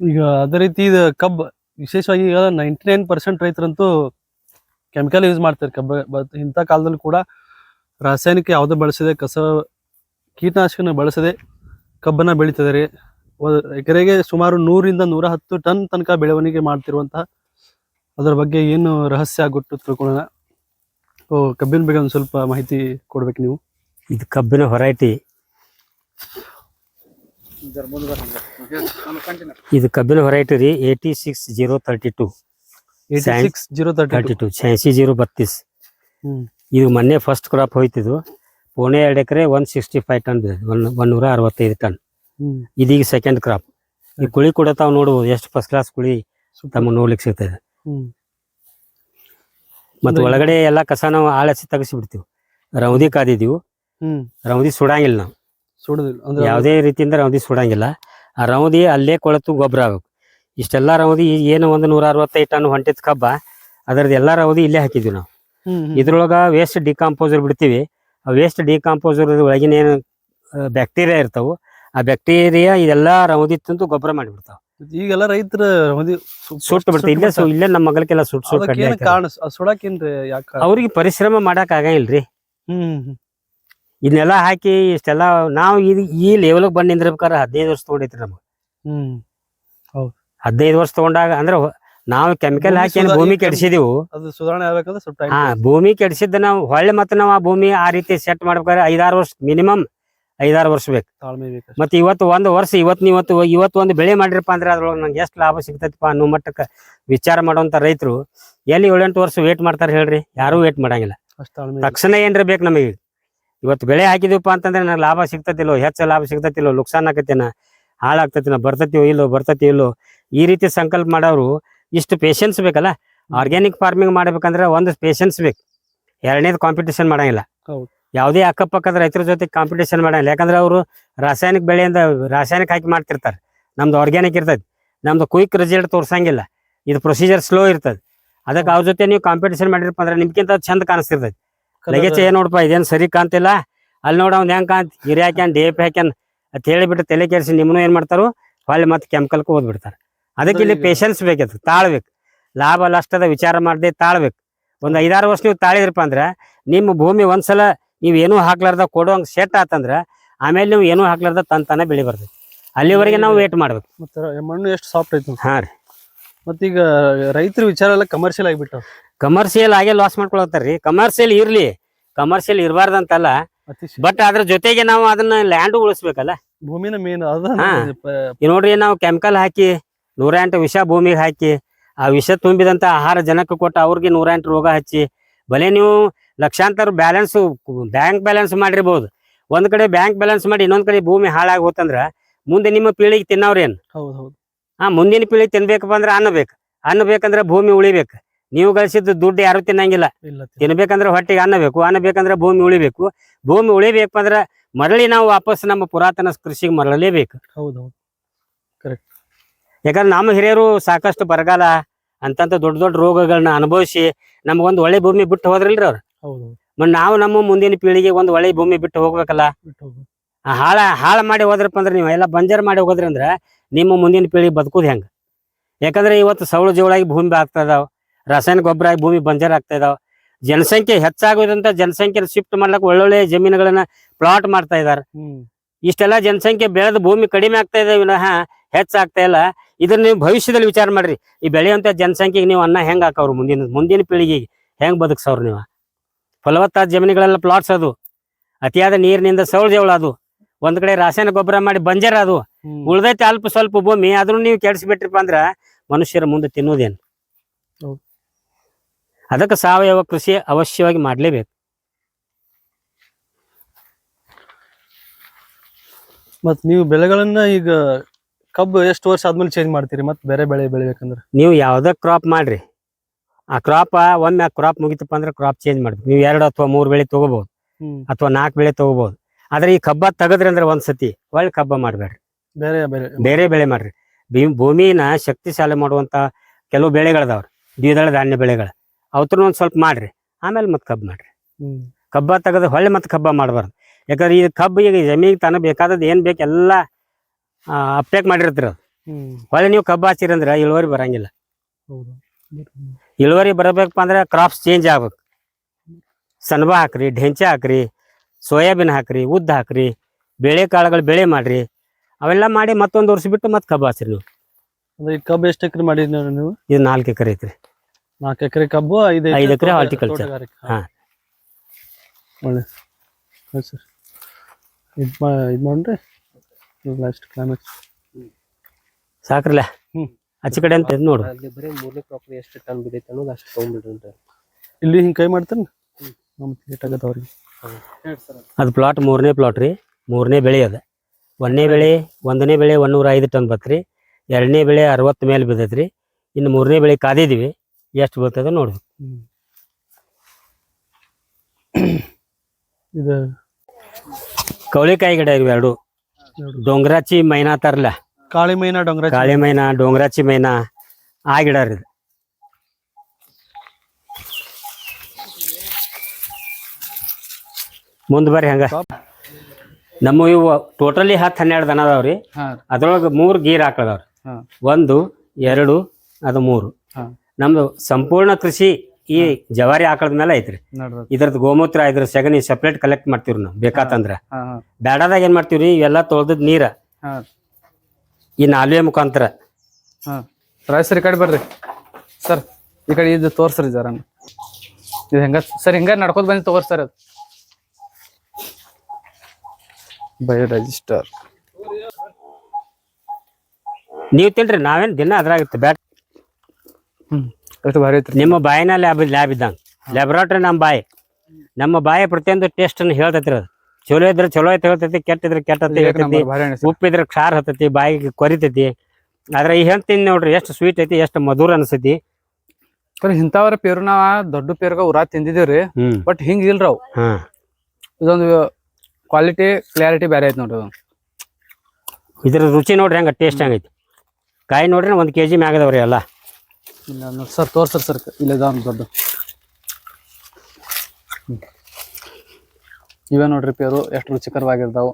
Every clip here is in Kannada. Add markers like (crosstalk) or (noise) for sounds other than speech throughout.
ಈಗ ಅದೇ ರೀತಿ ಇದು ಕಬ್ಬು, ವಿಶೇಷವಾಗಿ ಈಗ ನೈಂಟಿ ನೈನ್ ಪರ್ಸೆಂಟ್ ರೈತರಂತೂ ಕೆಮಿಕಲ್ ಯೂಸ್ ಮಾಡ್ತಾರೆ ಕಬ್ಬ. ಬಟ್ ಇಂಥ ಕಾಲದಲ್ಲಿ ಕೂಡ ರಾಸಾಯನಿಕ ಯಾವುದೇ ಬಳಸದೆ, ಕಸ, ಕೀಟನಾಶಕನ ಬಳಸದೆ ಕಬ್ಬನ್ನ ಬೆಳೀತಿದ್ದಾರೆ ಎಕರೆಗೆ ಸುಮಾರು ನೂರಿಂದ ನೂರ ಹತ್ತು ಟನ್ ತನಕ ಬೆಳವಣಿಗೆ ಮಾಡ್ತಿರುವಂತಹ ಅದರ ಬಗ್ಗೆ ಏನು ರಹಸ್ಯ ಗೊತ್ತು ತಿಳ್ಕೊಳ್ಳೋಣ. ಓ, ಕಬ್ಬಿನ ಬಗ್ಗೆ ಒಂದು ಸ್ವಲ್ಪ ಮಾಹಿತಿ ಕೊಡ್ಬೇಕು ನೀವು. ಇದು ಕಬ್ಬಿನ ಹೊರೈಟಿ ಇದು ಕಬ್ಬಿನ ವೆರೈಟಿ ರೀ eighty six zero thirty two six zero thirty thirty two ಛ್ಯಾಸಿ zero ಬತ್ತೀಸ್ ಇದು ಮೊನ್ನೆ ಫಸ್ಟ್ ಕ್ರಾಪ್ ಹೋಯ್ತಿದ್ದು. ಪೋಣೆ ಎರಡು acre one sixty five ton one ಒನ್ನೂರ ಅರವತ್ತೈದು ಟನ್ ಇದೀಗ ಸೆಕೆಂಡ್ ಕ್ರಾಪ್ ಈ ಕುಳಿ ಕೂಡ ತಾವು ನೋಡ್ಬೋದು ಎಷ್ಟು ಫಸ್ಟ್ ಕ್ಲಾಸ್ ಕುಳಿ. ತಮ್ಮ ನೋಡ್ಲಿಕ್ಕೆ ಸಿಗ್ತದೆ ಮತ್ತು ಒಳಗಡೆ ಎಲ್ಲ ಕಸ ನಾವು ಆಳಸಿ ತೆಗಿಸಿ ಬಿಡ್ತೀವಿ ರೌದಿ ಕಾದಿದ್ದೀವಿ. ರೌದಿ ಸುಡಂಗಿಲ್ಲ ನಾವು. ಸುಡುದಿಲ್ಲ. ಅಂದ್ರೆ ಯಾವುದೇ ರೀತಿಯಿಂದ ರೌದಿ ಸುಡಂಗಿಲ್ಲ. ಆ ರೌದಿ ಅಲ್ಲೇ ಕೊಳತು ಗೊಬ್ಬರ ಆಗಬೇಕು. ಇಷ್ಟೆಲ್ಲ ರೌದಿ ಏನು ಒಂದು ನೂರ ಅರವತ್ತೈದು ಟನ್ ಹೊಂಟಿದ ಕಬ್ಬ ಅದರದ್ದು ಎಲ್ಲ ರೌದಿ ಇಲ್ಲೇ ಹಾಕಿದ್ವಿ ನಾವು. ಇದ್ರೊಳಗ ವೇಸ್ಟ್ ಡಿಕಾಂಪೋಸರ್ ಬಿಡ್ತೀವಿ. ಆ ವೇಸ್ಟ್ ಡಿಕಾಂಪೋಸರ್ ಒಳಗಿನ ಏನು ಬ್ಯಾಕ್ಟೀರಿಯಾ ಇರ್ತಾವ ಆ ಬ್ಯಾಕ್ಟೀರಿಯಾ ಇದೆಲ್ಲ ರೌದಿ ತಂದು ಗೊಬ್ಬರ ಮಾಡಿಬಿಡ್ತಾವ. ಈಗೆಲ್ಲ ರೈತರ ಸುಟ್ಟ ಬಿಡ್ತೀವಿ ಇಲ್ಲೇ ಸು- ಇಲ್ಲೇ ನಮ್ಮ ಮಗಳಿಗೆಲ್ಲ ಸುಟ್ಟು ಸುಟ್ಟು ಕಾರಣ ಅದು ಸುಡಾಕೇನ್ರಿ ಯಾಕೆ? ಅವ್ರಿಗೆ ಪರಿಶ್ರಮ ಮಾಡಕ್ ಆಗಂಗಿಲ್ರಿ ಹ್ಮ್. ಇದನ್ನೆಲ್ಲ ಹಾಕಿ ಇಷ್ಟೆಲ್ಲ ನಾವು ಇದು ಈ ಲೆವೆಲ್ಗೆ ಬಂದು ನಿಂದಿರ್ಬೇಕಾದ್ರೆ ಹದಿನೈದು ವರ್ಷ ತಗೊಂಡೈತ್ರಿ ನಮ್ಗೆ. ಹ್ಮ್. ಹದಿನೈದು ವರ್ಷ ತಗೊಂಡಾಗ ಅಂದ್ರೆ ನಾವು ಕೆಮಿಕಲ್ ಹಾಕಿ ಏನ್ ಭೂಮಿ ಕೆಡಿಸಿದೆವು. ಅದು ಸುಧಾರಣೆ ಆಗ್ಬೇಕಂದ್ರೆ ಸ್ವಲ್ಪ ಹಾ ಭೂಮಿ ಕೆಡಿಸಿದ್ದ ನಾವು ಹೊಳ್ಳೆ ಮತ್ತೆ ನಾವು ಆ ಭೂಮಿ ಆ ರೀತಿ ಸೆಟ್ ಮಾಡ್ಬೇಕಾದ್ರೆ ಐದಾರು ವರ್ಷ ಮಿನಿಮಮ್ ಐದಾರು ವರ್ಷ ಬೇಕು. ತಾಳ್ಮೆ ಬೇಕು. ಮತ್ತೆ ಇವತ್ತು ಒಂದು ವರ್ಷ ಇವತ್ತು ಇವತ್ತು ಇವತ್ತು ಒಂದು ಬೆಳೆ ಮಾಡಿರಪ್ಪ ಅಂದ್ರೆ ಅದ್ರೊಳಗೆ ನಂಗೆ ಎಷ್ಟು ಲಾಭ ಸಿಗ್ತೈತಿಪ್ಪ ಅನ್ನೋ ಮಟ್ಟಕ್ಕೆ ವಿಚಾರ ಮಾಡುವಂತ ರೈತರು. ಎಲ್ಲಿ ಏಳೆಂಟು ವರ್ಷ ವೇಟ್ ಮಾಡ್ತಾರೆ ಹೇಳ್ರಿ? ಯಾರು ವೇಟ್ ಮಾಡಂಗಿಲ್ಲ. ಅಷ್ಟು ತಾಳ್ಮೆ ತಕ್ಷಣ ಏನ್ರ ಬೇಕು ನಮಗೆ. ಇವತ್ತು ಬೆಳೆ ಹಾಕಿದೀವಪ್ಪ ಅಂತಂದ್ರೆ ನಾನು ಲಾಭ ಸಿಗ್ತತಿಲ್ಲೋ ಹೆಚ್ಚು ಲಾಭ ಸಿಗ್ತತಿಲ್ಲೋ ನುಕ್ಸಾನ್ ಆಕತಿನ ಹಾಳಾಗ್ತತಿನ ಬರ್ತತಿಯೋ ಇಲ್ಲೋ ಬರ್ತತಿ ಇಲ್ಲೋ ಈ ರೀತಿ ಸಂಕಲ್ಪ ಮಾಡೋರು ಇಷ್ಟು ಪೇಷನ್ಸ್ ಬೇಕಲ್ಲ? ಆರ್ಗ್ಯಾನಿಕ್ ಫಾರ್ಮಿಂಗ್ ಮಾಡ್ಬೇಕಂದ್ರೆ ಒಂದು ಪೇಷನ್ಸ್ ಬೇಕು. ಎರಡನೇದು ಕಾಂಪಿಟೇಷನ್ ಮಾಡಂಗಿಲ್ಲ. ಯಾವುದೇ ಅಕ್ಕಪಕ್ಕದ ರೈತರ ಜೊತೆ ಕಾಂಪಿಟೇಷನ್ ಮಾಡಂಗಿಲ್ಲ. ಯಾಕಂದ್ರೆ ಅವರು ರಾಸಾಯನಿಕ ಬೆಳೆಯಿಂದ ರಾಸಾಯನಿಕ ಹಾಕಿ ಮಾಡ್ತಿರ್ತಾರೆ. ನಮ್ದು ಆರ್ಗ್ಯಾನಿಕ್ ಇರ್ತದೆ ನಮ್ದು ಕ್ವಿಕ್ ರಿಸಲ್ಟ್ ತೋರ್ಸಂಗಿಲ್ಲ. ಇದು ಪ್ರೊಸೀಜರ್ ಸ್ಲೋ ಇರ್ತದೆ. ಅದಕ್ಕೆ ಅವ್ರ ಜೊತೆ ನೀವು ಕಾಂಪಿಟೇಷನ್ ಮಾಡಿರಪ್ಪ ಅಂದ್ರೆ ನಿಮ್ಗಿಂತ ಚಂದ ಕಾಣಿಸ್ತಿರ್ತದೆ ಲಗೇಜ್ ಏನ್ ನೋಡಪ್ಪ ಇದೇನ್ ಸರಿ ಕಾಣ್ತಿಲ್ಲ. ಅಲ್ಲಿ ನೋಡ ಅವ್ನ್ ಹೆಂಗ್ ಕಾಂತ್ ಹಿರಿ ಹಾಕ್ಯಾನ್ ಡಿ ಎ ಪಿ ಹಾಕ್ಯಾನ್ ಅಂತ ಹೇಳಿಬಿಟ್ಟು ತಲೆ ಕೆರೆಸಿ ನಿಮ್ಮನ್ನು ಏನ್ ಮಾಡ್ತಾರು ಹೊಳ್ಳಿ ಮತ್ತೆ ಕೆಮಿಕಲ್ ಓದ್ಬಿಡ್ತಾರೆ ಅದಕ್ಕೆ ಇಲ್ಲಿ ಪೇಷನ್ಸ್ ಬೇಕಿತ್ತು ತಾಳ್ಬೇಕು. ಲಾಭ ನಷ್ಟದ ವಿಚಾರ ಮಾಡದೆ ತಾಳ್ಬೇಕು. ಒಂದ್ ಐದಾರು ವರ್ಷ ನೀವು ತಾಳಿದ್ರಪ್ಪ ಅಂದ್ರೆ ನಿಮ್ಮ ಭೂಮಿ ಒಂದ್ಸಲ ನೀವ್ ಏನೂ ಹಾಕ್ಲಾರ್ದ ಕೊಡುವಂಗ್ ಸೆಟ್ ಆತಂದ್ರ ಆಮೇಲೆ ನೀವು ಏನೂ ಹಾಕ್ಲಾರ್ದ ತನ್ ತಾನೇ ಬೆಳಿ ಬರ್ತೈತಿ. ಅಲ್ಲಿವರೆಗೆ ನಾವು ವೇಟ್ ಮಾಡ್ಬೇಕು. ಮತ್ತೆ ಮಣ್ಣು ಎಷ್ಟು ಸಾಫ್ಟ್ ಐತಿ ಹಾ ರೀ. ಮತ್ತೀಗ ರೈತರ ವಿಚಾರ ಎಲ್ಲ ಕಮರ್ಷಿಯಲ್ ಆಗಿಬಿಟ್ಟು ಕಮರ್ಷಿಯಲ್ ಆಗೇ ಲಾಸ್ ಮಾಡ್ಕೊಳತ್ತಾರ್ರಿ. ಕಮರ್ಷಿಯಲ್ ಇರ್ಲಿ ಕಮರ್ಷಿಯಲ್ ಇರಬಾರ್ದಂತಲ್ಲ. ಬಟ್ ಅದ್ರ ಜೊತೆಗೆ ನಾವು ಅದನ್ನ ಲ್ಯಾಂಡ್ ಉಳಿಸ್ಬೇಕಲ್ಲ. ಭೂಮಿನ ಮೇನ್ ಹಾ. ನೋಡ್ರಿ ನಾವು ಕೆಮಿಕಲ್ ಹಾಕಿ ನೂರ ಎಂಟು ವಿಷ ಭೂಮಿಗೆ ಹಾಕಿ ಆ ವಿಷ ತುಂಬಿದಂತ ಆಹಾರ ಜನಕ್ಕೆ ಕೊಟ್ಟು ಅವ್ರಿಗೆ ನೂರ ಎಂಟು ರೋಗ ಹಚ್ಚಿ ಬಲೆ ನೀವು ಲಕ್ಷಾಂತರ ಬ್ಯಾಲೆನ್ಸ್ ಬ್ಯಾಂಕ್ ಬ್ಯಾಲೆನ್ಸ್ ಮಾಡಿರ್ಬೋದು. ಒಂದ್ ಕಡೆ ಬ್ಯಾಂಕ್ ಬ್ಯಾಲೆನ್ಸ್ ಮಾಡಿ ಇನ್ನೊಂದ್ ಕಡೆ ಭೂಮಿ ಹಾಳಾಗಿ ಹೋತಂದ್ರ ಮುಂದೆ ನಿಮ್ಮ ಪೀಳಿಗೆ ತಿನ್ನವ್ರೇನ್? ಆ ಮುಂದಿನ ಪೀಳಿಗೆ ತಿನ್ಬೇಕಪ್ಪ ಅಂದ್ರೆ ಅನ್ನ ಬೇಕು. ಅನ್ನ ಬೇಕಂದ್ರೆ ಭೂಮಿ ಉಳಿಬೇಕು. ನೀವು ಗಳಿಸಿದ ದುಡ್ಡು ಯಾರು ತಿನ್ನಂಗಿಲ್ಲ. ತಿನ್ಬೇಕಂದ್ರೆ ಹೊಟ್ಟೆಗೆ ಅನ್ನ ಬೇಕು ಅನ್ನ ಬೇಕಂದ್ರೆ ಭೂಮಿ ಉಳಿಬೇಕು. ಭೂಮಿ ಉಳಿಬೇಕು ಅಂದ್ರೆ ಮರಳಿ ನಾವು ವಾಪಸ್ ನಮ್ಮ ಪುರಾತನ ಕೃಷಿಗೆ ಮರಳಲೇಬೇಕು. ಯಾಕಂದ್ರೆ ನಮ್ಮ ಹಿರಿಯರು ಸಾಕಷ್ಟು ಬರಗಾಲ ಅಂತಂತ ದೊಡ್ಡ ದೊಡ್ಡ ರೋಗಗಳನ್ನ ಅನುಭವಿಸಿ ನಮಗೊಂದು ಒಳ್ಳೆ ಭೂಮಿ ಬಿಟ್ಟು ಹೋದ್ರಲ್ರಿ ಅವ್ರು. ನಾವು ನಮ್ಮ ಮುಂದಿನ ಪೀಳಿಗೆ ಒಂದು ಒಳ್ಳೆ ಭೂಮಿ ಬಿಟ್ಟು ಹೋಗ್ಬೇಕಲ್ಲ. ಹಾಳ ಹಾಳ ಮಾಡಿ ಹೋದ್ರಪ್ಪ ಅಂದ್ರೆ ನೀವು ಎಲ್ಲ ಬಂಜರ್ ಮಾಡಿ ಹೋಗೋದ್ರಿ ಅಂದ್ರೆ ನಿಮ್ಮ ಮುಂದಿನ ಪೀಳಿಗೆ ಬದುಕುದು ಹೆಂಗ? ಯಾಕಂದ್ರೆ ಇವತ್ತು ಸೌಳು ಜೋಳಾಗಿ ಭೂಮಿ ಆಗ್ತಾ ರಾಸಾಯನಿಕ ಗೊಬ್ಬರ ಆಗಿ ಭೂಮಿ ಬಂಜರ್ ಆಗ್ತಾ ಇದಾವ. ಜನಸಂಖ್ಯೆ ಹೆಚ್ಚಾಗೋದಂತ ಜನಸಂಖ್ಯೆ ಶಿಫ್ಟ್ ಮಾಡ್ಲಕ್ಕೆ ಒಳ್ಳೊಳ್ಳೆ ಜಮೀನುಗಳನ್ನ ಪ್ಲಾಟ್ ಮಾಡ್ತಾ ಇದಾರೆ. ಇಷ್ಟೆಲ್ಲ ಜನಸಂಖ್ಯೆ ಬೆಳೆದ ಭೂಮಿ ಕಡಿಮೆ ಆಗ್ತಾ ಇದೆ ವಿನಃ ಹೆಚ್ಚಾಗ್ತಾ ಇಲ್ಲ. ಇದನ್ನ ನೀವು ಭವಿಷ್ಯದಲ್ಲಿ ವಿಚಾರ ಮಾಡ್ರಿ. ಈ ಬೆಳೆಯುವಂತ ಜನಸಂಖ್ಯೆಗೆ ನೀವು ಅನ್ನ ಹೆಂಗ್ ಹಾಕವ್ರು ಮುಂದಿನ ಮುಂದಿನ ಪೀಳಿಗೆಗೆ? ಹೆಂಗ್ ಬದುಕ್ಸವ್ರು ನೀವು? ಫಲವತ್ತಾದ ಜಮೀನುಗಳೆಲ್ಲ ಪ್ಲಾಟ್ಸ್ ಅದು. ಅತಿಯಾದ ನೀರಿನಿಂದ ಸೌಳ ಜವಳ ಅದು. ಒಂದ್ ಕಡೆ ರಾಸಾಯನಿಕ ಗೊಬ್ಬರ ಮಾಡಿ ಬಂಜರ ಅದು. ಉಳ್ದೈತೆ ಅಲ್ಪ ಸ್ವಲ್ಪ ಭೂಮಿ ಅದನ್ನು ನೀವು ಕೆಡಿಸ್ಬಿಟ್ರಿಪ್ಪ ಅಂದ್ರ ಮನುಷ್ಯರ ಮುಂದೆ ತಿನ್ನೋದೇನು. ಅದಕ್ಕೆ ಸಾವಯವ ಕೃಷಿ ಅವಶ್ಯವಾಗಿ ಮಾಡಲೇಬೇಕು. ಮತ್ ನೀವು ಬೆಳೆಗಳನ್ನ ಈಗ ಕಬ್ಬು ಎಷ್ಟು ವರ್ಷ ಆದ್ಮೇಲೆ ಚೇಂಜ್ ಮಾಡ್ತೀರಿ ಮತ್ತೆ ಬೇರೆ ಬೆಳೆ ಬೆಳಿಬೇಕಂದ್ರೆ? ನೀವು ಯಾವುದೇ ಕ್ರಾಪ್ ಮಾಡ್ರಿ. ಆ ಕ್ರಾಪ್ ಒಮ್ಮೆ ಆ ಕ್ರಾಪ್ ಮುಗಿತಪ್ಪ ಅಂದ್ರೆ ಕ್ರಾಪ್ ಚೇಂಜ್ ಮಾಡ್ಬೇಕು. ನೀವು ಎರಡು ಅಥವಾ ಮೂರು ಬೆಳೆ ತಗೋಬಹುದು ಅಥವಾ ನಾಲ್ಕು ಬೆಳೆ ತಗೋಬಹುದು ಆದ್ರೆ ಈ ಕಬ್ಬ ತೆಗದ್ರಿ ಅಂದ್ರೆ ಒಂದ್ಸತಿ ಒಳ್ಳೆ ಕಬ್ಬ ಮಾಡಬೇಡ್ರಿ. ಬೇರೆ ಬೆಳೆ. ಬೇರೆ ಬೆಳೆ ಮಾಡ್ರಿ. ಭೂಮಿನ ಶಕ್ತಿಶಾಲಿ ಮಾಡುವಂತ ಕೆಲವು ಬೆಳೆಗಳದಾವ್ರಿ. ದ್ವಿದಳ ಧಾನ್ಯ ಬೆಳೆಗಳು. ಅವತ್ರನ್ನ ಒಂದು ಸ್ವಲ್ಪ ಮಾಡ್ರಿ. ಆಮೇಲೆ ಮತ್ತೆ ಕಬ್ಬು ಮಾಡ್ರಿ. ಕಬ್ಬ ತೆಗೆದು ಹೊಳ್ಳಿ ಮತ್ತೆ ಕಬ್ಬ ಮಾಡಬಾರ್ದು. ಯಾಕಂದ್ರೆ ಈ ಕಬ್ಬು ಈಗ ಜಮೀನಿಗೆ ತನ ಬೇಕಾದದ್ದು ಏನು ಬೇಕು ಎಲ್ಲ ಅಪ್ಟೇಕ್ ಮಾಡಿರ್ತೀರ ಹೊಳ್ಳಿ ನೀವು ಕಬ್ಬು ಹಚ್ಚಿರಿ ಅಂದ್ರೆ ಇಳುವರಿ ಬರಂಗಿಲ್ಲ. ಇಳುವರಿ ಬರಬೇಕಪ್ಪ ಅಂದ್ರೆ ಕ್ರಾಪ್ಸ್ ಚೇಂಜ್ ಆಗ್ಬೇಕು. ಸನ್ಬಾ ಹಾಕ್ರಿ ಢೆಂಚೆ ಹಾಕ್ರಿ ಸೋಯಾಬೀನ್ ಹಾಕ್ರಿ ಉದ್ದ ಹಾಕ್ರಿ ಬೇಳೆ ಕಾಳುಗಳು ಬೆಳೆ ಮಾಡ್ರಿ. ಅವೆಲ್ಲ ಮಾಡಿ ಮತ್ತೊಂದು ವರ್ಷ ಬಿಟ್ಟು ಮತ್ತೆ ಕಬ್ಬು ಹಚ್ಚಿರಿ ನೀವು. ಅಂದ್ರೆ ಕಬ್ಬು ಎಷ್ಟು ಎಕರೆ ಮಾಡಿದ್ರಿ ನೀವು? ಇದು ನಾಲ್ಕು ಎಕರೆ ಐತ್ರಿ. ನಾಲ್ಕು ಎಕರೆ ಕಬ್ಬು ಐದು ಐದು ಎಕರೆ ಹಾರ್ಟಿಕಲ್ಚರ್. ಹಾ. ಒಳ್ಳೆ. ಹಾಂ ಸರ್. ಇದು ಮಾ ಇದು ಮಾಡ್ರಿ ಲಾಸ್ಟ್ ಕ್ಲೈಮೇಟ್ ಸಾಕ್ರಲ್ಲ ಹ್ಞೂ ಆಚೆ ಕಡೆ ಅಂತ ಇದ್ ನೋಡು. ಅಲ್ಲಿ ಬರೀ ಮೂರನೇ ಪ್ರಾಪರ್ಟಿ ಎಷ್ಟು ಟನ್ ಬಿದ್ದೈತೆ ಅನ್ನೋದು ಅಷ್ಟು ತೊಗೊಂಡ್ಬಿಡ್ರಿ ಅಂತ. ಇಲ್ಲಿ ಹಿಂಗೆ ಕೈ ಮಾಡ್ತಾನೆ ನಮ್ಗೆ ಲೇಟ್ ಆಗತ್ತೆ ಅವ್ರಿಗೆ. ಅದು. ಪ್ಲಾಟ್ ಮೂರನೇ ಪ್ಲಾಟ್ ರೀ. ಮೂರನೇ ಬೆಳೆ ಅದ. ಒಂದನೇ ಬೆಳೆ ಒಂದನೇ ಬೆಳೆ ಒನ್ನೂರ ಐದು ಟನ್ ಬತ್ರಿ. ಎರಡನೇ ಬೆಳೆ ಅರವತ್ತು ಮೇಲೆ ಬಿದ್ದೈತ್ರಿ. ಇನ್ನು ಮೂರನೇ ಬೆಳೆ ಕಾದಿದ್ದೀವಿ ಎಷ್ಟು ಬೀಳ್ತದೆ ನೋಡ್ಬೇಕು (coughs) ಇದು ಕವಳಿಕಾಯಿ ಗಿಡ ಇವು ಎರಡು. ಡೊಂಗ್ರಾಚಿ ಮೈನಾ ತರಲ. ಕಾಳಿ ಮೈನಾ ಡೊಂಗ್ರ ಕಾಳಿ ಮೈನಾ ಡೊಂಗ್ರಾಚಿ ಮೈನಾ ಆ ಗಿಡ ರೀ ಇದು. ಮುಂದ್ ಬರ್ರಿ ಹಂಗ. ನಮ್ಮ ಇವು ಟೋಟಲಿ ಹತ್ತು ಹನ್ನೆರಡು ದನ ಅದಾವ್ರಿ ಅದ್ರೊಳಗೆ ಮೂರು ಗೀರ್ ಹಾಕದವ್ರಿ ಒಂದು ಎರಡು ಅದು ಮೂರು. ನಮ್ದು ಸಂಪೂರ್ಣ ಕೃಷಿ ಈ ಜವಾರಿ ಆಕಳದ ಮೇಲೆ ಐತ್ರಿ. ಇದ್ರದ್ದು ಗೋಮೂತ್ರ ಇದ್ರ ಸಗಣಿ ಸಪ್ರೇಟ್ ಕಲೆಕ್ಟ್ ಮಾಡ್ತೀವ್ರಿ ನಾವು ಬೇಕಾತಂದ್ರ. ಬ್ಯಾಡದಾಗ ಏನ್ ಮಾಡ್ತೀವ್ರಿ ಇವೆಲ್ಲ ತೊಳ್ದದ್ ನೀರ ಈ ನಾಲ್ವೆ ಮುಖಾಂತರ. ಹಾ. ರಾಯ್ ಸರ್ ಈ ಕಡೆ ಬರ್ರಿ. ಸರ್ ಈ ಕಡೆ ಇದು ತೋರ್ಸ್ರಿ ಜರ. ಇದು ಹೆಂಗ ಸರ್ ಹಿಂಗ ನಡ್ಕೋತ ಬಂದು ತೋರ್ಸ್ತಾರ ಅದು. Bio register. ನೀವ್ ತಿಳ್ರಿ ನಾವೇನ್ ದಿನ ಅದ್ರಾಗಿತ್ತು ಬ್ಯಾಟ್ ಹ್ಮ್. ಎಷ್ಟು ಭಾರಿ ಐತ್ರಿ. ನಿಮ್ಮ ಬಾಯಿನ ಲ್ಯಾಬ್ ಲ್ಯಾಬ್ ಇದ್ದಂಗ. ಲ್ಯಾಬ್ರಾಟ್ರಿ ನಮ್ಮ ಬಾಯಿ. ನಮ್ಮ ಬಾಯಿ ಪ್ರತಿಯೊಂದು ಟೆಸ್ಟ್ ಅನ್ನು ಹೇಳ್ತೈತ್ರಿ ಅದು. ಚಲೋ ಇದ್ರೆ ಚಲೋ ಐತೆ ಹೇಳ್ತೈತಿ ಕೆಟ್ಟ ಇದ್ರೆ ಕೆಟ್ಟ ಅಂತ ಏಕ್ ಹೇಳ್ತೈತಿ. ನಂಬರ್ ಭಾರಿ ಅನಿಸ್ತು. ಉಪ್ಪು ಇದ್ರೆ ಕ್ಷಾರ ಹತ್ತೈತಿ ಬಾಯಿಗೆ ಕೊರಿತೈತಿ. ಆದ್ರೆ ಈ ಹೇಳ್ತೀನಿ ನೋಡ್ರಿ ಎಷ್ಟು ಸ್ವೀಟ್ ಐತಿ ಎಷ್ಟು ಮಧುರ ಅನ್ಸತಿ. ಸರ್ ಇಂಥವ್ರ ಪೇರು ನಾವ ದೊಡ್ಡ ಪೇರ್ಗ ಉರ ತಿಂದಿದೀವ್ರಿ ಹ್ಮ್. ಬಟ್ ಹಿಂಗ ಇಲ್ರಿ ಅವು. ಹಾ. ಇದೊಂದು ಕ್ವಾಲಿಟಿ ಕ್ಲಾರಿಟಿ ಬೇರೆ ಐತಿ ನೋಡ್ರಿ ಅದು. ಇದ್ರ ರುಚಿ ನೋಡ್ರಿ ಹೆಂಗ ಟೇಸ್ಟ್ ಹೆಂಗೈತಿ. ಕಾಯಿ ನೋಡ್ರಿ ಒಂದ್ ಕೆಜಿ ಮ್ಯಾಗದವ್ರಿ ಎಲ್ಲ. ಇಲ್ಲ ನೋಡಿ ಸರ್ ತೋರ್ಸರ್ ಸರ್. ಇಲ್ಲ ದಾಮ್ ದೊಡ್ಡ. ಇವೇ ನೋಡ್ರಿ ಪೇರು. ಎಷ್ಟು ರುಚಿಕರವಾಗಿರ್ತಾವು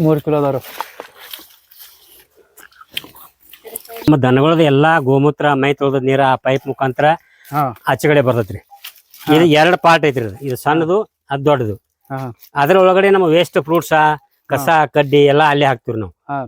ಮೂರು ಕಿಲೋ ಅದಾರು? ನಮ್ಮ ದನಗಳದ ಎಲ್ಲಾ ಗೋಮೂತ್ರ ಮೈ ತೊಳೆದ ನೀರ ಆ ಪೈಪ್ ಮುಖಾಂತರ ಹಾ. ಆಚೆ ಕಡೆ ಬರ್ತೈತ್ರಿ. ಇದು ಎರಡು ಪಾರ್ಟ್ ಐತ್ರಿ ಇದು. ಇದು ಸಣ್ಣದು ಅದು ದೊಡ್ಡದು. ಹಾ. ಅದ್ರ ಒಳಗಡೆ ನಮ್ಮ ವೇಸ್ಟ್ ಫ್ರೂಟ್ಸ್ ಕಸ ಕಡ್ಡಿ ಎಲ್ಲ ಅಲ್ಲಿ ಹಾಕ್ತಿವ್ರಿ ನಾವು. ಹಾ.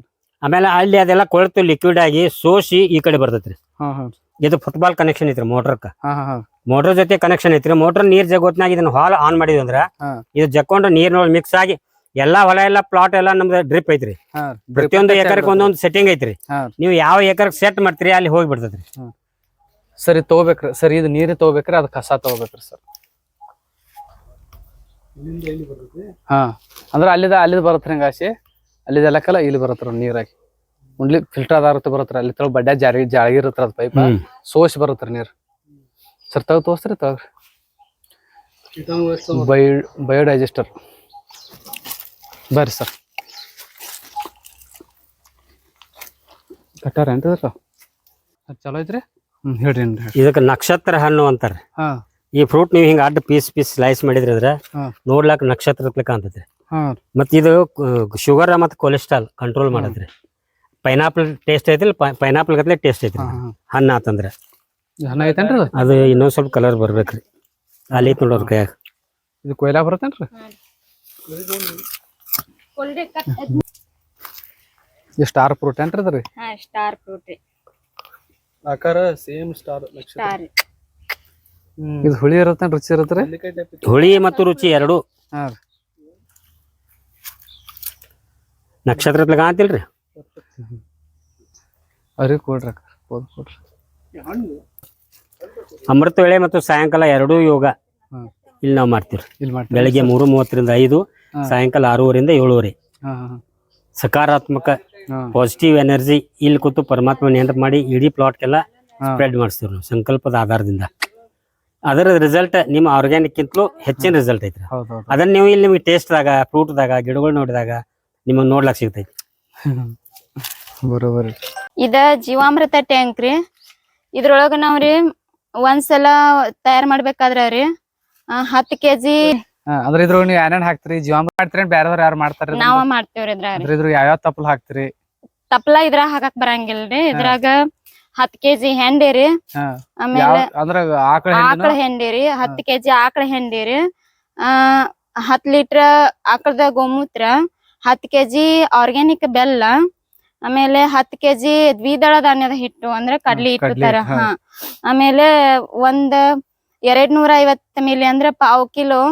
ಆಮೇಲೆ ಅಲ್ಲಿ ಅದೆಲ್ಲ ಕೊಳೆತು ಲಿಕ್ವಿಡ್ ಆಗಿ ಸೋಸಿ ಈ ಕಡೆ ಬರ್ತೈತ್ರಿ. ಹಾ ಹಾ. ಇದು ಫುಟ್ಬಾಲ್ ಕನೆಕ್ಷನ್ ಐತ್ರಿ ಮೋಟರ್ಕ ಹಾ ಹಾ ಹಾ. ಮೋಟರ್ ಜೊತೆ ಕನೆಕ್ಷನ್ ಐತ್ರಿ ಮೋಟರ್ ನೀರ್ ಜಗೋತ್ನಾಗ ಇದನ್ನ ಹಾಲ್ ಆನ್ ಮಾಡಿದ್ವಿ ಅಂದ್ರ ಹಾ. ಇದು ಜಕ್ಕೊಂಡು ನೀರ್ನೊಳಗೆ ಮಿಕ್ಸ್ ಆಗಿ ಎಲ್ಲಾ ಹೊಲ ಎಲ್ಲ ಪ್ಲಾಟ್ ಎಲ್ಲ ನಮ್ದು ಡ್ರಿಪ್ ಐತ್ರಿ. ಹಾ ಪ್ರತಿಯೊಂದು ಎಕರೆಗೆ ಒಂದೊಂದು ಸೆಟ್ಟಿಂಗ್ ಐತ್ರಿ. ಹಾ. ನೀವು ಯಾವ ಎಕರೆಗೆ ಸೆಟ್ ಮಾಡ್ತೀರಿ ಅಲ್ಲಿ ಹೋಗಿ ಬಿಡ್ತೈತ್ರಿ. ಸರಿ ತಗೋಬೇಕ್ರಿ. ಸರಿ ಇದು ನೀರು ತಗೋಬೇಕ್ರಿ ಅದು ಕಸ ತಗೋಬೇಕ್ರಿ ಸರ್. ಹಾ. ಅಂದ್ರೆ ಅಲ್ಲಿದ ಅಲ್ಲಿದ ಬರತ್ರಿ ಹಂಗಾಸಿ ಅಲ್ಲಿದ ಲೆಕ್ಕಲ್ಲ ಇಲ್ಲಿ ಬರತ್ರ ನೀರಾಗಿ ಉಂಡ್ಲಿ ಫಿಲ್ಟರ್ ಅದಾರತ್ತ ಬರತ್ರ ಅಲ್ಲಿ ತಳ ಬಡ್ಡ ಜಾರಿ ಜಾಳಗಿ ಇರತ್ರ ಅದ್ ಪೈಪ್ ಸೋಸ್ ಬರತ್ರ ನೀರ್. ಸರ್ ತಗ ತೋರ್ಸ್ರಿ ತಗೋರಿ ಬಯೋ ಬಯೋಡೈಜೆಸ್ಟರ್. ಬರ್ರಿ ಸರ್. ಕಟ್ಟಾರ ಏನ್ರಿ ಅದ್ರ ಚಲೋ ಐತ್ರಿ? ಹ್ಮ್ ಹೇಳ್ರಿ ಏನ್ರಿ ಇದಕ್ಕೆ ನಕ್ಷತ್ರ ಹಣ್ಣು ಅಂತಾರೆ. ಹಾ. ಈ ಫ್ರೂಟ್ ನೀವು ಹಿಂಗ ಅಡ್ಡ ಪೀಸ್ ಪೀಸ್ ಸ್ಲೈಸ್ ಮಾಡಿದ್ರಿ ಅಂದ್ರೆ. ನೋಡ್ಲಾಕ ನಕ್ಷತ್ರ ಕಾಣ್ತೈತ್ರಿ. ಹಾ ಮತ್ ಇದು ಶುಗರ್ ಮತ್ತು ಕೊಲೆಸ್ಟ್ರಾಲ್ ಕಂಟ್ರೋಲ್ ಮಾಡಿದ್ರೆ. ಪೈನಾಪಲ್ ಟೇಸ್ಟ್ ಐತಿಲ್ಲ ಪೈನಾಪಲ್ ಗತ್ಲೆ ಟೇಸ್ಟ್ ಐತಿ ಹಣ್ಣು ಆತಂದ್ರ. ಇದು ಹಣ್ಣ ಐತೇನ್ರಿ ಅದು? ಇನ್ನೊಂದು ಸ್ವಲ್ಪ ಕಲರ್ ಬರ್ಬೇಕ್ರಿ. ಅಲ್ಲಿ ಐತ್ ನೋಡೋರ್ ಕೈಯಾಗ. ಇದು ಕೊಯ್ಲಾ ಬರತ್ತೇನ್ರಿ? ಇದು ಸ್ಟಾರ್ ಫ್ರೂಟ್ ಏನ್ರಿ ಅದ್ರಿ? ಹಾ ಸ್ಟಾರ್ ಫ್ರೂಟ್ ಆಕಾರ ಸೇಮ್ ಸ್ಟಾರ್ ಸ್ಟಾರ್ ಇದು ಹುಳಿ ಇರತ್ತೇನ್ ರುಚಿ ಇರತ್ರಿ ಹುಳಿ ಮತ್ತು ರುಚಿ ಎರಡು. ಹಾ ರೀ ನಕ್ಷತ್ರ ಕಾಣತಿಲ್ರಿ ಅವ್ರಿಗೆ ಕೊಡ್ರಿ ಕೊಡ್ರಿ. ಅಮೃತ ವೇಳೆ ಮತ್ತು ಸಾಯಂಕಾಲ ಎರಡೂ ಯೋಗ ಇಲ್ಲಿ ನಾವು ಮಾಡ್ತೀವಿ ಇಲ್ಲಿ ಮಾಡ್ತೀವಿ. ಬೆಳಿಗ್ಗೆ ಮೂರು ಮೂವತ್ತರಿಂದ ಐದು ಸಾಯಂಕಾಲ ಆರೂವರಿಂದ ಏಳುವರೆ. ಸಕಾರಾತ್ಮಕ ಪಾಸಿಟಿವ್ ಎನರ್ಜಿ ಇಲ್ಲಿ ಕೂತು ಪರಮಾತ್ಮ ನೆನಪು ಮಾಡಿ ಇಡೀ ಪ್ಲಾಟ್ಗೆಲ್ಲ ಸ್ಪ್ರೆಡ್ ಮಾಡಿಸ್ತೀವಿ ನಾವು ಸಂಕಲ್ಪದ ಆಧಾರದಿಂದ. ಅದರ ರಿಸಲ್ಟ್ ನಿಮ್ಮ ಆರ್ಗ್ಯಾನಿಕ್ಕಿಂತಲೂ ಹೆಚ್ಚಿನ ರಿಸಲ್ಟ್ ಐತ್ರಿ. ಅದನ್ನ ನೀವು ಇಲ್ಲಿ ನಿಮಗೆ ಟೇಸ್ಟ್ದಾಗ ಫ್ರೂಟ್ದಾಗ ಗಿಡಗಳು ನೋಡಿದಾಗ ನಿಮಗೆ ನೋಡ್ಲಾಕ್ ಸಿಗ್ತೈತಿ. (laughs) ಬರೋಬರ್ ಇದ ಜೀವಾಮೃತ ಟ್ಯಾಂಕ್ ರೀ. ಇದ್ರೊಳಗ ನಾವ್ರಿ ಒಂದ್ಸಲ ತಯಾರ್ ಮಾಡ್ಬೇಕಾದ್ರ ರೀ ಆ, ಹತ್ತ್ ಕೆಜಿ ಅಂದ್ರೆ ಇದ್ರೊಳಗ ನೀವ್ ಏನೇನ್ ಹಾಕ್ತಿರಿ? ಜೀವಾಮೃತ ಮಾಡ್ತೀರಿ ಬ್ಯಾರೆದವ್ರ ಯಾರು ಮಾಡ್ತಾರ ನಾವ ಮಾಡ್ತೇವ್ರಿ ಇದ್ರಾಗ ಅಂದ್ರೆ ಇದ್ರ ಯಾವ್ಯಾವ ತಪ್ಪಲ್ ಹಾಕ್ತಿರಿ? ತಪ್ಲ ಇದ್ರಾಗ ಹಾಕಕ್ ಬರಂಗಿಲ್ರಿ. ಇದ್ರಾಗ ಹತ್ ಕೆಜಿ ಹೆಂಡಿ ರೀ. ಆಮೇಲೆ ಅಂದ್ರ ಆಕಳ ಆಕಳ ಹೆಂಡಿ ರೀ. ಹತ್ ಕೆಜಿ ಆಕಳ ಹೆಂಡಿ ರೀ. ಆ ಹತ್ ಲೀಟರ್ ಆಕಳದ ಗೋಮೂತ್ರ ಹತ್ ಕೆಜಿ ಆರ್ಗ್ಯಾನಿಕ್ ಬೆಲ್ಲ ಆಮೇಲೆ ಹತ್ ಕೆಜಿ ದ್ವಿದಳ ಧಾನ್ಯದ ಹಿಟ್ಟು ಅಂದ್ರೆ ಕಡ್ಲಿ ಹಿಟ್ಟು ತರ. ಹಾ. ಆಮೇಲೆ ಒಂದ್ ಎರಡ್ ನೂರ ಐವತ್ ಮಿಲಿ ಅಂದ್ರೆ ಪಾವ್ ಕಿಲೋ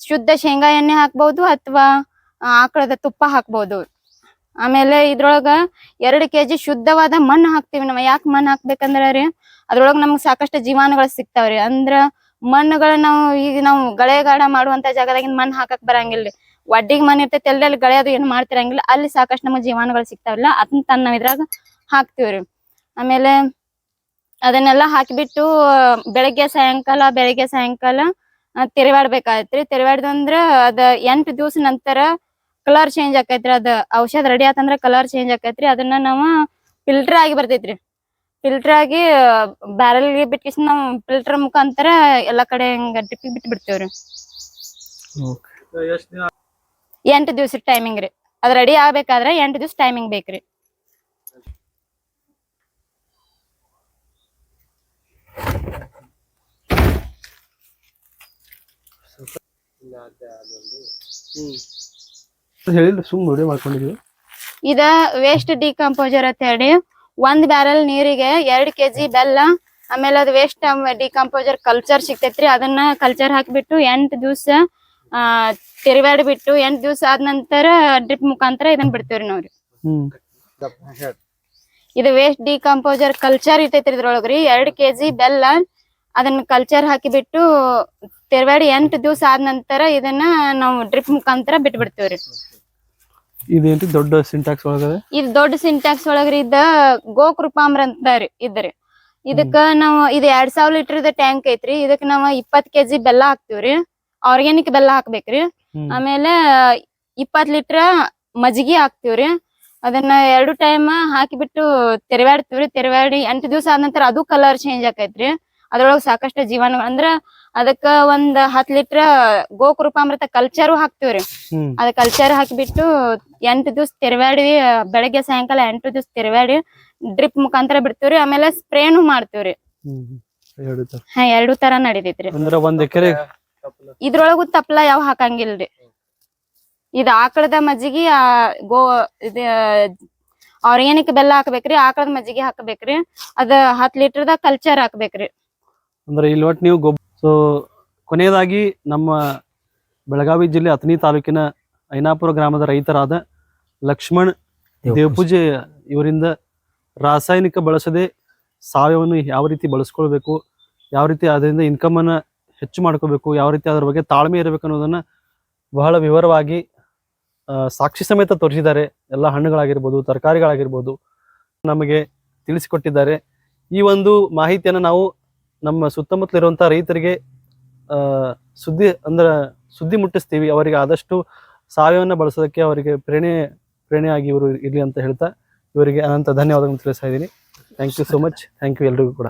ಶುದ್ಧ ಶೇಂಗಾ ಎಣ್ಣೆ ಹಾಕ್ಬಹುದು ಅಥವಾ ಆಕಳದ ತುಪ್ಪ ಹಾಕ್ಬಹುದು ಆಮೇಲೆ ಇದ್ರೊಳಗ ಎರಡ್ ಕೆಜಿ ಶುದ್ಧವಾದ ಮಣ್ಣು ಹಾಕ್ತಿವಿ ನಾವ್. ಯಾಕೆ ಮಣ್ಣು ಹಾಕ್ಬೇಕಂದ್ರ ರೀ ಅದ್ರೊಳಗ ನಮ್ಗ್ ಸಾಕಷ್ಟು ಜೀವಾಣುಗಳು ಸಿಗ್ತಾವ್ರಿ. ಅಂದ್ರ ಮಣ್ಣುಗಳ ನಾವು ಈಗ ನಾವು ಗಳೆಗಾಡ ಮಾಡುವಂತ ಜಾಗದಾಗಿನ ಮಣ್ಣು ಹಾಕಕ್ ಬರಂಗಿಲ್ರಿ. ಒಡ್ಡಿಗೆ ಮನೆ ಇರ್ತೈತಿ ಎಲ್ಲೆಲ್ಲಿ ಗಳೆ ಅದು ಏನ್ ಮಾಡ್ತಿರಂಗಿಲ್ಲ ಅಲ್ಲಿ ಸಾಕಷ್ಟು ನಮಗ್ ಜೀವಾಣುಗಳು ಸಿಗ್ತಾವಲ್ಲ ಅದನ್ನ ತಂದ್ ನಾವ್ ಇದ್ರಾಗ ಹಾಕ್ತಿವ್ರಿ. ಆಮೇಲೆ ಅದನ್ನೆಲ್ಲ ಹಾಕಿಬಿಟ್ಟು ಬೆಳಗ್ಗೆ ಸಾಯಂಕಾಲ ಬೆಳಗ್ಗೆ ಸಾಯಂಕಾಲ ಆ, ತಿರುಗಾಡ್ಬೇಕಾಗತ್ರಿ ತಿರುಗಾಡ್ದಂದ್ರ ಅದ ಎಂಟ್ ದಿವ್ಸ ನಂತರ ಕಲರ್ ಚೇಂಜ್ ಆಕೈತ್ರಿ ಅದ ಔಷಧ ರೆಡಿ ಆತಂದ್ರ ಕಲರ್ ಚೇಂಜ್ ಆಕೈತ್ರಿ. ಅದನ್ನ ನಾವು ಫಿಲ್ಟರ್ ಆಗಿ ಬರ್ತೈತ್ರಿ ಫಿಲ್ಟರ್ ಆಗಿ ಬ್ಯಾರಲ್ಗೆ ಬಿಟ್ಟಿಸ್ ನಾವು ಫಿಲ್ಟರ್ ಮುಖಾಂತರ ಎಲ್ಲಾ ಕಡೆ ಹಿಂಗ ಡಿಪ್ಪಿಗೆ ಬಿಟ್ಟು ಬಿಡ್ತೇವ್ರಿ ಎಂಟ್ ದಿವ್ಸ ಟೈಮಿಂಗ್ ರೀ. ಅದ್ ರೆಡಿ ಆಗ್ಬೇಕಾದ್ರೆ ಎಂಟು ದಿವ್ಸ ಟೈಮಿಂಗ್ ಬೇಕ್ರಿ. ಹೇಳಿಲ್ಲ ಸುಮ್ ನೋಡಿ ಮಾಡ್ಕೊಂಡಿದ್ವಿ. ಇದ ವೇಸ್ಟ್ ಡಿಕಂಪೋಸರ್ ಅಂತ ಹೇಳಿ ಒಂದ್ ಬ್ಯಾರಲ್ ನೀರಿಗೆ ಎರಡ್ ಕೆಜಿ ಬೆಲ್ಲ ಆಮೇಲೆ ಅದು ವೇಸ್ಟ್ ಡಿಕಂಪೋಸರ್ ಕಲ್ಚರ್ ಸಿಗ್ತೈತ್ರಿ ಅದನ್ನ ಕಲ್ಚರ್ ಹಾಕ್ಬಿಟ್ಟು ಎಂಟ್ ದಿವ್ಸ ಆ ತಿರುಗಾಡಿ ಬಿಟ್ಟು ಎಂಟ್ ದಿವ್ಸ ಆದ ನಂತರ ಡ್ರಿಪ್ ಮುಖಾಂತರ ಇದನ್ನ ಬಿಡ್ತೇವ್ರಿ ನಾವ್ರಿ. ಹ್ಮ್. ಇದು ವೇಸ್ಟ್ ಡಿಕಂಪೋಸರ್ ಕಲ್ಚರ್ ಇರ್ತೈತ್ರಿ ಇದ್ರೊಳಗ್ರಿ. ಎರಡ್ ಕೆಜಿ ಬೆಲ್ಲ ಅದನ್ನ ಕಲ್ಚರ್ ಹಾಕಿಬಿಟ್ಟು ತಿರುಗಾಡಿ ಎಂಟ್ ದಿವ್ಸ ಆದ ನಂತರ ಇದನ್ನ ನಾವು ಡ್ರಿಪ್ ಮುಖಾಂತರ ಬಿಟ್ಬಿಡ್ತೇವ್ರಿ. ಬಿಡ್ತೇವ್ರಿ ದೊಡ್ಡ ಸಿಂಟ್ಯಾಕ್ಸ್ ಒಳಗದೆ? ಇದು ದೊಡ್ಡ ಸಿಂಟ್ಯಾಕ್ಸ್ ಒಳಗ್ರಿ ಇದ ಗೋಕೃಪಾಮ್ರ ಅಂತ ರೀ ಇದ್ರಿ. ಇದಕ್ಕ ನಾವು ಇದು ಎರಡ್ ಸಾವಿರ ಲೀಟರ್ ಟ್ಯಾಂಕ್ ಐತ್ರಿ. ಇದಕ್ ನಾವ್ ಇಪ್ಪತ್ ಕೆಜಿ ಬೆಲ್ಲ ಹಾಕ್ತಿವ್ರಿ. ಆರ್ಗ್ಯಾನಿಕ್ ಬೆಲ್ಲ ಹಾಕ್ಬೇಕ್ರಿ. ಆಮೇಲೆ ಇಪ್ಪತ್ ಲೀಟರ್ ಮಜ್ಜಿಗೆ ಹಾಕ್ತಿವ್ರಿ. ಅದನ್ನ ಎರಡು ಟೈಮ್ ಹಾಕಿಬಿಟ್ಟು ತೆರವಾಡ್ತಿವ್ರಿ ತೆರವಾಡಿ ಎಂಟು ದಿವಸ ಆದ ನಂತರ ಅದು ಕಲರ್ ಚೇಂಜ್ ಆಕೈತ್ರಿ. ಅದ್ರೊಳಗ ಸಾಕಷ್ಟು ಜೀವನ ಅಂದ್ರ ಅದಕ್ಕ ಒಂದ್ ಹತ್ ಲೀಟರ್ ಗೋಕೃಪಾಮೃತ ಕಲ್ಚರು ಹಾಕ್ತಿವ್ರಿ. ಅದ ಕಲ್ಚರ್ ಹಾಕಿಬಿಟ್ಟು ಎಂಟು ದಿವ್ಸ ತೆರವಾಡಿ ಬೆಳಗ್ಗೆ ಸಾಯಂಕಾಲ ಎಂಟು ದಿವ್ಸ ತೆರವಾಡಿ ಡ್ರಿಪ್ ಮುಖಾಂತರ ಬಿಡ್ತಿವ್ರಿ. ಆಮೇಲೆ ಸ್ಪ್ರೇನು ಮಾಡ್ತಿವ್ರಿ. ಹಾ ಎರಡು ತರ ನಡಿತೈತ್ರಿ. ಅಂದ್ರ ಒಂದ್ ಎಕರೆ ಇದ್ರೊಳಗು ತಪ್ಲ ಯಾವ ಹಾಕಂಗಿಲ್ರಿ. ಇದ್ ಆಕಳದ ಮಜ್ಜಿಗೆ ಆ, ಗೋ ಇದ ಆರ್ಗ್ಯಾನಿಕ್ ಬೆಲ್ಲ ಹಾಕ್ಬೇಕ್ರಿ ಆಕಳದ ಮಜ್ಜಿಗೆ ಹಾಕ್ಬೇಕ್ರಿ. ಅದ ಹತ್ ಲೀಟರ್ ಕಲ್ಚರ್ ಹಾಕ್ಬೇಕ್ರಿ. ಅಂದ್ರೆ ಇಲ್ಲಿ ಒಟ್ಟು ನೀವು ಗೊಬ್ಬ ಸೊ ಕೊನೆಯದಾಗಿ ನಮ್ಮ ಬೆಳಗಾವಿ ಜಿಲ್ಲೆ ಅಥಣಿ ತಾಲೂಕಿನ ಐನಾಪುರ ಗ್ರಾಮದ ರೈತರಾದ ಲಕ್ಷ್ಮಣ್ ದೇವಪೂಜೆ. ಇವರಿಂದ ರಾಸಾಯನಿಕ ಬಳಸದೆ ಸಾವಯವವನ್ನು ಯಾವ ರೀತಿ ಬಳಸ್ಕೊಳ್ಬೇಕು ಯಾವ ರೀತಿ ಅದರಿಂದ ಇನ್ಕಮನ್ನು ಅನ್ನ ಹೆಚ್ಚು ಮಾಡ್ಕೋಬೇಕು, ಯಾವ ರೀತಿ ಅದ್ರ ಬಗ್ಗೆ ತಾಳ್ಮೆ ಇರಬೇಕು ಅನ್ನೋದನ್ನ ಬಹಳ ವಿವರವಾಗಿ ಸಾಕ್ಷಿ ಸಮೇತ ತೋರಿಸಿದ್ದಾರೆ. ಎಲ್ಲ ಹಣ್ಣುಗಳಾಗಿರ್ಬೋದು, ತರಕಾರಿಗಳಾಗಿರ್ಬೋದು ನಮಗೆ ತಿಳಿಸಿಕೊಟ್ಟಿದ್ದಾರೆ. ಈ ಒಂದು ಮಾಹಿತಿಯನ್ನು ನಾವು ನಮ್ಮ ಸುತ್ತಮುತ್ತಲಿರುವಂಥ ರೈತರಿಗೆ ಸುದ್ದಿ ಅಂದ್ರೆ ಸುದ್ದಿ ಮುಟ್ಟಿಸ್ತೀವಿ. ಅವರಿಗೆ ಆದಷ್ಟು ಸಾವಯವನ್ನ ಬಳಸೋದಕ್ಕೆ ಅವರಿಗೆ ಪ್ರೇರಣೆ, ಪ್ರೇರಣೆಯಾಗಿ ಇವರು ಇರಲಿ ಅಂತ ಹೇಳ್ತಾ ಇವರಿಗೆ ಅನಂತ ಧನ್ಯವಾದಗಳನ್ನು ತಿಳಿಸ್ತಾ ಇದ್ದೀನಿ. Thank you so much thank you ಎಲ್ರಿಗೂ ಕೂಡ.